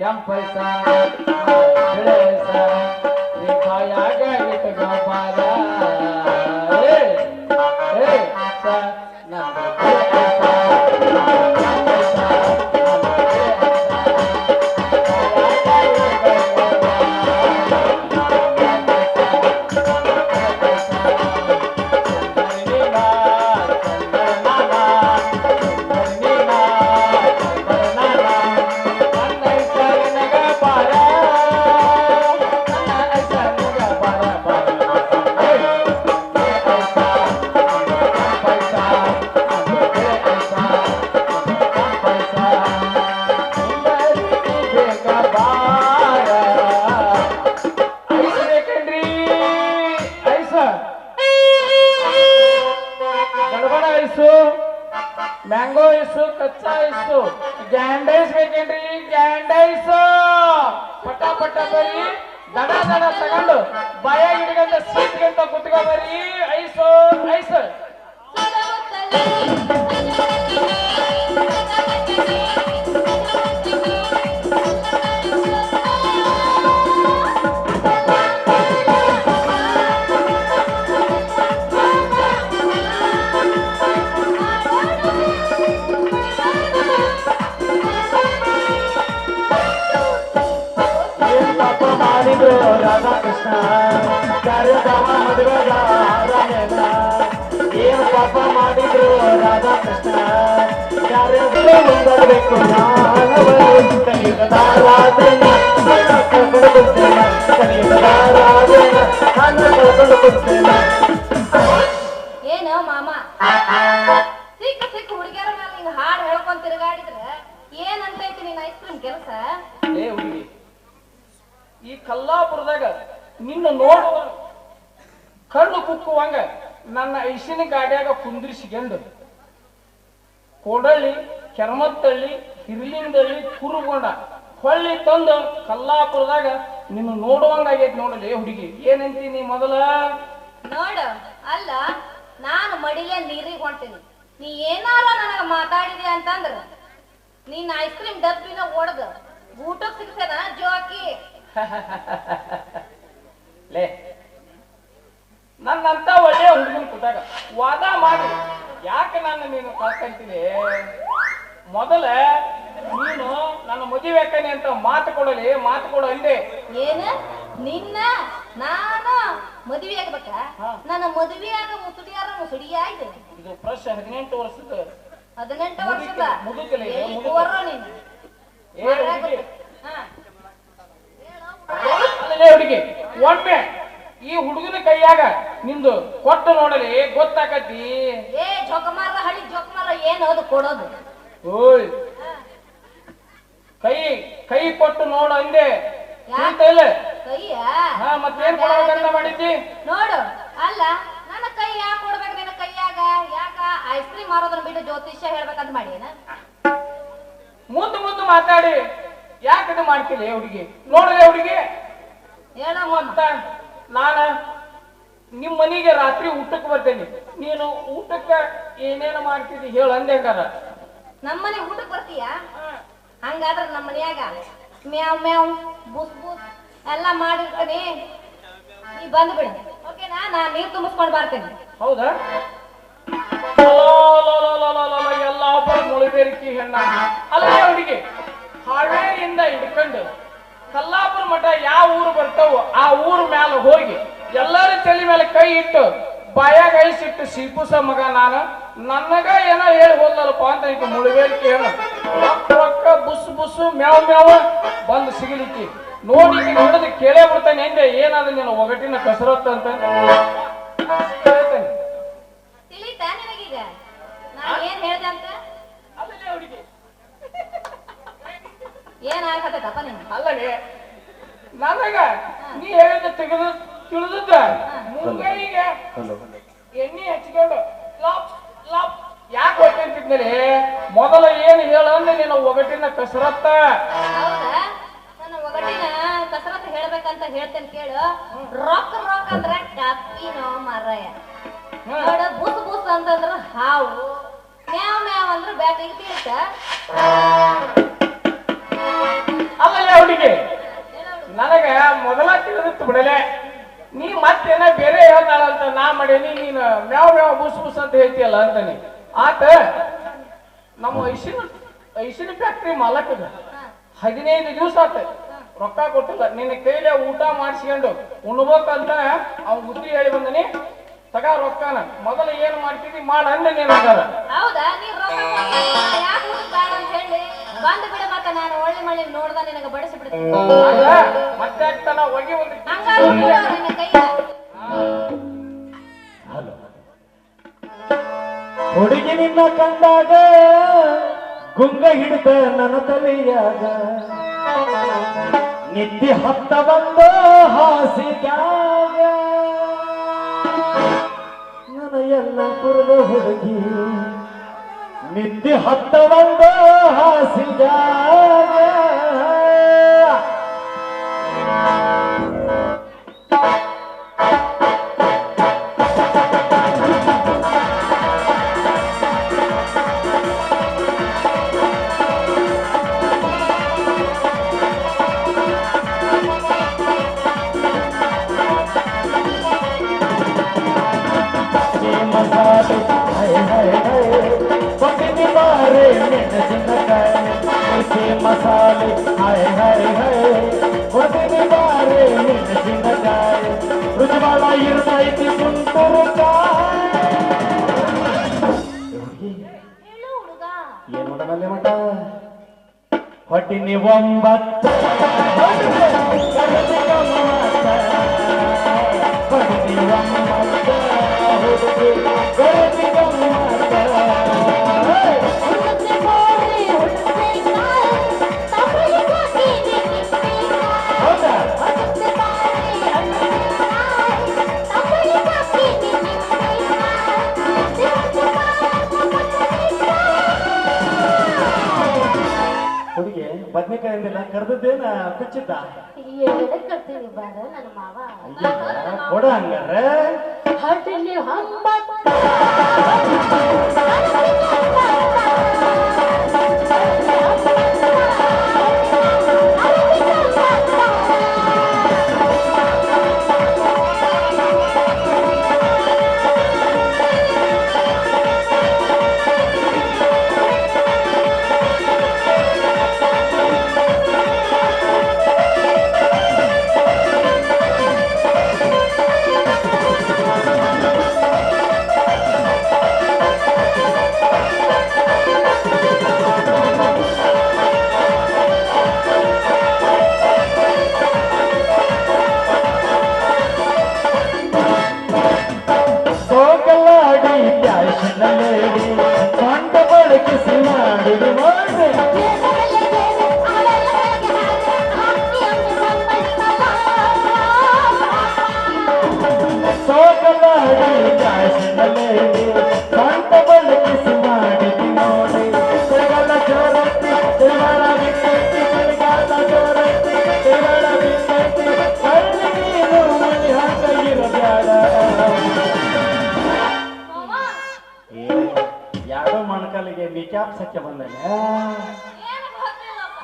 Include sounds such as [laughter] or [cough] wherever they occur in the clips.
ನಂದ ಕೆಂಪ್ ಭಯ ಹಿಡಿಗಂತ ಸೀಟ್ಗಂತ ಕುತ್ಕೋ ಬರೀ ಐಸು ಐಸ್ ಏನ್ ಪಾಪ ಕುಂತೇನ ಏನು ಮಾಮ? ಸಿಕ್ಕ ಸಿಕ್ಕ ಹುಡುಗಿಯರ ಮೇಲೆ ಹಿಂಗ ಹಾಡು ಹೇಳ್ಕೊಂಡ್ ತಿರುಗಾಡಿದ್ರೆ ಏನಂತೈತಿ ನಿನ್ನ ಐಸ್ ಕ್ರೀಮ್ ಕೆಲಸ? ಏ ಹುಡುಗಿ ಈ ಕಲ್ಲಾಪುರದಾಗ ನಿನ್ನ ನೋಡುವ ಕಣ್ಣು ಕುಕ್ಕುವಂಗ ನನ್ನ ಐಸಿನ ಗಾಡಿಯಾಗ ಕುಂದ್ರಿಸಿಕೊಂಡು ಕೋಡಳ್ಳಿ ಚರ್ಮತ್ತಳ್ಳಿ ಹಿರ್ಲಿಂದಳ್ಳಿ ಕುರುಗೊಂಡ ಹೊಳ್ಳಿ ತಂದು ಕಲ್ಲಾಪುರದಾಗ ನಿನ್ನ ನೋಡುವಂಗಾಗೈತಿ ನೋಡಲಿ ಹುಡುಗಿ ಏನಂತೀನಿ ಮೊದಲ? ನೋಡ ಅಲ್ಲ ನಾನು ಮಡಿಲೆ ನೀರಿಗೆ ಹೊಂಟೀನಿ. ನೀ ಏನಾರ ನನಗ ಮಾತಾಡಿದೆ ಅಂತಂದ್ರ ನೀನ್ ಐಸ್ ಕ್ರೀಮ್ ಡಬ್ಬಿನ ಒಡ್ದ ಊಟಕ್ಕೆ ಸಿಗ್ತದ ಜೋಕಿ? [laughs] ನಾನು ಮೊದಲ ನೀನು ನನ್ನ ಮದುವೆ ಯಾಕನೆ ಅಂತ ಮಾತು ಕೊಡಲಿ ಮಾತು ಕೊಡು ಅಂದೆ. ಏನ? ನಿನ್ನ ನಾನು ಮದುವೆ ಆಗ್ಬೇಕ. ನನ್ನ ಮದುವೆಯಾಗ ಮುಸುಡಿಯಾರ ಮುಸುಡಿಯಾಯ್ತು ಇದು? ಫ್ರೆಶ್ ಹದಿನೆಂಟು ವರ್ಷದ ಹದಿನೆಂಟು ವರ್ಷದ? ಮುದುಕಲೆ, ಹುಡುಗಿ. ಒಮ್ಮೆ. ಈ ಹುಡುಗನ ಕೈಯಾಗ ನಿಂದು ಕೊಟ್ಟು ನೋಡಲಿ ಗೊತ್ತಾಕತಿ ಏ ಜೋಕಮಾರ ಹಳಿ ಜೋಕಮಾರ ಏನು ಅದು ಕೊಡೋದು? ಓಯ್. ಕೈ ಕೈ ಕೊಟ್ಟು ನೋಡು ಅಂದೆ. ಯಾಕ್? ಇಲ್ಲ? ಹಾ ಮತ್ತೇನ್ ಕೊಡಬೇಕಂತ ಮಾಡಿದ್ದಿ? ನೋಡು ಅಲ್ಲ ನನ್ನ ಕೈ ಯಾಕೆ ಕೊಡ್ಬೇಕು ನಿನ್ನ ಕೈಯಾಗ? ಯಾಕ ಐಸ್ ಕ್ರೀಮ್ ಮಾರೋದ್ರ ಬಿಟ್ಟು ಜ್ಯೋತಿಷ್ಯ ಹೇಳ್ಬೇಕಂತ ಮಾಡಿನ ಮುಂದೆ ಮುಂದೆ ಮಾತಾಡಿ. ಯಾಕದು ಮಾಡ್ತಿಲ್ಲ ಹುಡುಗಿ? ನೋಡಲೇ ಹುಡುಗಿ. ಹೇಳ ಮತ್ತ ನಾನ ನಿಮ್ಮ ಮನೆಗೆ ರಾತ್ರಿ ಊಟಕ್ಕೆ ಬರ್ತೇನೆ. ನೀನು ಊಟಕ್ಕೆ ಏನೇನು ಮಾಡ್ತಿದ್ದಿ ಹೇಳ ಅಂದೆ ಹಂಗಾರ. ನಮ್ಮನೆ ಊಟಕ್ಕೆ ಬರ್ತೀಯಾ? ಹಂಗಾದ್ರೆ ನಮ್ಮ ಮನ್ಯಾಗ ಮ್ಯಾವ್ ಮ್ಯಾವ್ ಬುಸ್ ಬುಸ್ ಎಲ್ಲ ಮಾಡಿರ್ತೀನಿ. ನೀ ಬಂದ್ಬಿಡು ಓಕೆನಾ? ನಾ ನೀರ್ ತುಂಬಿಸ್ಕೊಂಡ್ ಬರ್ತೇನೆ. ಹೌದಾ? ಎಲ್ಲ ಮುಳುಬೇರಿಕೆ ಹೆಣ್ಣ ಅಲ್ಲ ಹುಡುಗಿ ಹಾವೇರಿಯಿಂದ ಹಿಡ್ಕೊಂಡು ಕಲ್ಲಾಪುರ ಮಠ ಯಾವ ಊರು ಬರ್ತಾವ ಆ ಊರ್ ಮ್ಯಾಲ ಹೋಗಿ ಎಲ್ಲರ ತಲೆ ಮೇಲೆ ಕೈ ಇಟ್ಟು ಬಾಯಾಗ ಐಸಿಟ್ಟು ಸಿಪುಸ ಮಗ, ನಾನು ನನಗ ಏನೋ ಹೇಳಿ ಹೋದಲ್ಲಪ್ಪ ಅಂತ ಈಗ ಮುಳುಬೇರಿಕೆ ಹೇಳು ರೊಕ್ಕ ಬುಸ್ ಬುಸ್ಸು ಮ್ಯಾವ್ ಮ್ಯಾವ ಬಂದು ಸಿಗಲಿಕ್ಕೆ. ನೋಡಿ ನೋಡಿದ ಕೇಳೇ ಬಿಡ್ತಾನೆ ಹೆಂಗೆ? ಏನಾದ ನೀನು ಒಗಟಿನ ಕಸರತ್ತ ಅಂತ? ಹೇಳ್ತೇನೆ ತಿಳಿತಾ ನಿನಗೀಗ ನಾ ಏನ್ ಹೇಳ್ದೆ ಅಂತ ಅಲ್ಲಲೇ ಹುಡುಗಿ ಏನ್ ಆಗತ್ತಪ್ಪ ನೀನು? ಅಲ್ಲಲೇ ನನಗ ನೀ ಹೇಳಿದ ತೆಗೆದು ತಿಳಿದಿದ್ರ ಮುಂಗೈಗೆ ಎಣ್ಣೆ ಹಚ್ಕೊಂಡು ಲಾಪ್ ಲಾಪ್ ಯಾಕೆ ಹೋಗ್ತಿದ್ನಲ್ಲಿ ಮೊದಲ ಏನು ಹೇಳ ನಿನ್ನ ನೀನು ಒಗಟಿನ ಕಸರತ್ತ. ಹೌದಾ? ನನ್ನ ಒಗಟಿನ ಕಸರತ್ತು ಹೇಳ್ಬೇಕಂತ ಹೇಳ್ತೇನೆ ಕೇಳು. ರೊಕ್ಕ ರೊಕ್ಕ ಅಂದ್ರೆ ಕಪ್ಪಿನೋ ಮರಯ. ನೋಡ ಬುಸ್ ಬುಸ್ ಅಂತಂದ್ರ ಹಾವು. ಮ್ಯಾವ್ ಮ್ಯಾವ್ ಅಂದ್ರೆ ಬ್ಯಾಟಿಗೆ ತೀರ್ಥ ತಿಳಿದಿತ್ತು ಬಿಡಲೆ. ನೀ ಮತ್ತೇನ ಬೇರೆ ಹೇಳ್ತಾಳಂತ ನಾ ಮಾಡೇನಿ, ನೀನ್ ಮ್ಯಾವ್ ಮ್ಯಾವ್ ಬುಸ್ ಬುಸ್ ಅಂತ ಹೇಳ್ತೀಯಲ್ಲ ಅಂತಾನೆ. ಆತ ನಮ್ಮ ಐಸಿನ ಐಸಿನ ಫ್ಯಾಕ್ಟ್ರಿ ಮಾಲಕದ. ಹದಿನೈದು ದಿವಸ ಆತ. ರೊಕ್ಕ ಕೊಟ್ಟಿಲ್ಲ. ನಿನ್ನ ಕೈಲೇ ಊಟ ಮಾಡಿಸ್ಕೊಂಡು ಉಣ್ಬೇಕಂತ ಅವ್ ಬುದ್ಧಿ ಹೇಳಿ ಬಂದನಿ, ತಗ ರೊಕ್ಕನ. ಮೊದಲ ಏನ್ ಮಾಡ್ತಿದ್ದಿ ಮಾಡ ಅಂದ ನೀನು ಹೌದಾ? ಅಂತ ಹೇಳಿ ಬಂದು ಬಿಡ ಮತ್ತ ನಾನು ಒಳ್ಳೆ ಮಳೆ ನೋಡ್ದ ನಿನಗೆ ಬಡಿಸಿ ಬಿಡ್ತೀನಿ. ಮತ್ತೆ ಆಗ್ತಾನ ಹೊಗೆ ಒಂದು ಹಂಗಾದ್ರೆ ನಿನ್ನ ಕೈಯ ಹುಡುಗಿ ನಿನ್ನ ಕಂಡಾಗ ಗುಂಗ ಹಿಡಿದ ನನ್ನ ತಲೆಯಾಗ. ನಿದ್ದೆ ಹತ್ತ ಬಂದು ಹಾಸಿದಾಗ ನನ್ನ ಎಲ್ಲ ಕುರದ ಹುಡುಗಿ. ನಿದ್ದೆ ಹತ್ತ ಬಂದು ಹಾಸಿಗ್ಯಾಗ मसाले हाय हाय हाय ಪಕನೆ ಮಾರೆ ಮೆಣಸಿನಕಾಯಿ ರುಚಿವಾಳ ಇರ್ತೈತಿ ಕುಂತುರುಕಾಯಿ ಹೇಳು ಹುಡುಗ ಏನ್ ಮಾಡೋದಲ್ಲೇ ಮಟ ಹೊಟ್ಟಿನಿ ಒಂಬತ್ತು ಹೊಟ್ಟಿನಿ ಒಂಬತ್ತು ಕರ್ದದ್ದೇನ ಕುಚ್ಚಿದ್ದ? ಕರ್ತೀನಿ ಬಾರ ನನ್ನ ಮಾವ? ಕೊಡ ಹಂಗಾರ. ಹಟ್ಟಿಲಿ ಹಂಬತ್ತ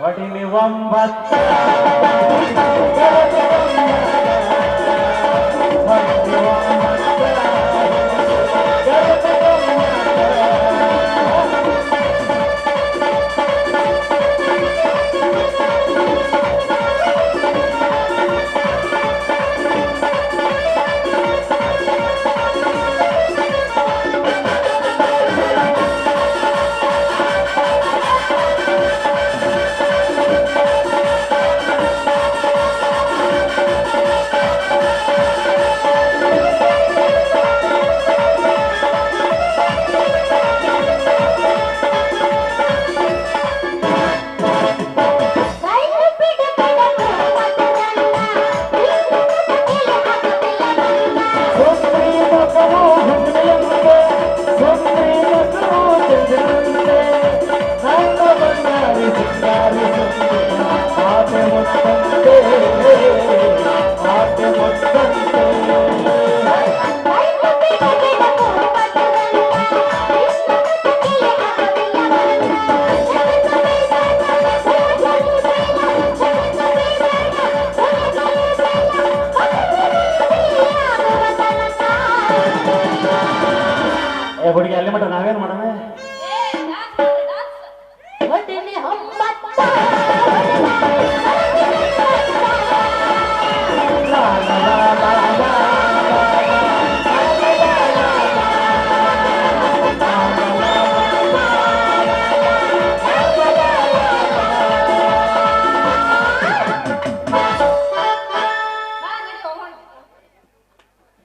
वडिनिवं वत्त